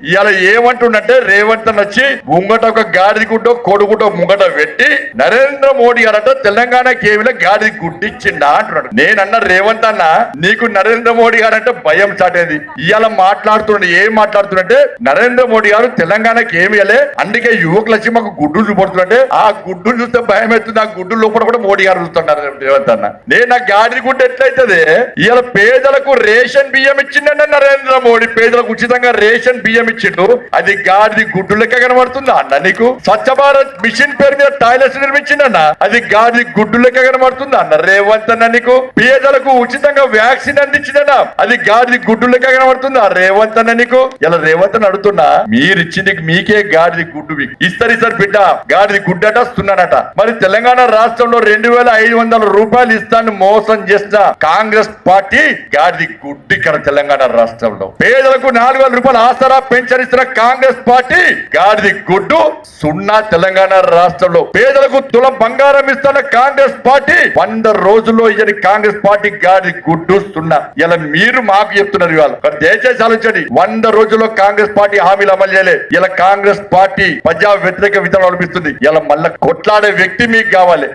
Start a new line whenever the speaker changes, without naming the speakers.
ఇవాళ ఏమంటుండంటే రేవంత్ అన్న వచ్చి ముంగట ఒక గాడిద గుడ్డో కొడుగుడ్డో ముంగట పెట్టి నరేంద్ర మోడీ గారట తెలంగాణ కేవీలో గాడిది గుడ్డిచ్చిండా అంటున్నాడు. నేనన్న రేవంత్ అన్న నీకు నరేంద్ర మోడీ గారు అంటే భయం చాటేది. ఇవాళ మాట్లాడుతుండే ఏం మాట్లాడుతుండే నరేంద్ర మోడీ గారు తెలంగాణకి ఏమి ఇవ్వలే అందుకే యువకులు వచ్చి మాకు గుడ్డు చూపడుతుంటే ఆ గుడ్డు చూస్తే భయం అవుతుంది ఆ గుడ్డు లోపల కూడా మోడీ గారు చూస్తున్నారు రేవంత్ అన్న. నేను నా గాడిద గుడ్డ ఎట్లయితది? ఇవాళ పేదలకు రేషన్ బియ్యం ఇచ్చిండన్న నరేంద్ర మోడీ పేదలకు ఉచితంగా రేషన్ బియ్యం ఇచ్చిండు అది గాడిది గుడ్డు లెక్క కనబడుతుందా అన్న నీకు? స్వచ్ఛ భారత్ మిషన్ పేరు మీద టాయిలెట్స్ నిర్మించిందన్న అది గాడిది గుడ్డు లెక్క కనబడుతుందా అన్న రేవంత్ అన్న నీకు? పేదలకు ఉచితంగా వ్యాక్సిన్ అందించిందన్న అది గాడిది గుడ్డు లెక్క కనబడుతుందా రేవంత్ అన్న నీకు? ఇలా రేవంత్ అని అడుగుతున్నా మీరు ఇచ్చింది మీకే గాడిది గుడ్డు ఇస్తారు ఇస్తారు బిడ్డ. గాడిది గుడ్డట వస్తున్నాడట మరి తెలంగాణ రాష్ట్రంలో రెండు వేల ఐదు వందల రూపాయలు ఇస్తాను మోసం చేసిన కాంగ్రెస్ పార్టీ గాడిది గుడ్డు ఇక్కడ తెలంగాణ రాష్ట్రంలో. పేదలకు నాలుగు వేల రూపాయలు ఆసరా పెంచరిస్తున్న కాంగ్రెస్ పార్టీ గాడిది గుడ్డు సున్నా తెలంగాణ రాష్ట్రంలో పేదలకు తుల బంగారం ఇస్తున్న కాంగ్రెస్ పార్టీ వంద రోజుల్లో ఇయని కాంగ్రెస్ పార్టీ గాడిది గుడ్డు సున్నా. ఇలా మీరు మాకు చెప్తున్నారు ఇవాళ. దయచేసి ఆలోచండి వంద రోజుల్లో కాంగ్రెస్ పార్టీ హామీలు అమలు చేయలే. ఇలా కాంగ్రెస్ పార్టీ ప్రజా వ్యతిరేక విధానం అనిపిస్తుంది. ఇలా మళ్ళా కొట్లాడే వ్యక్తి మీకు కావాలి.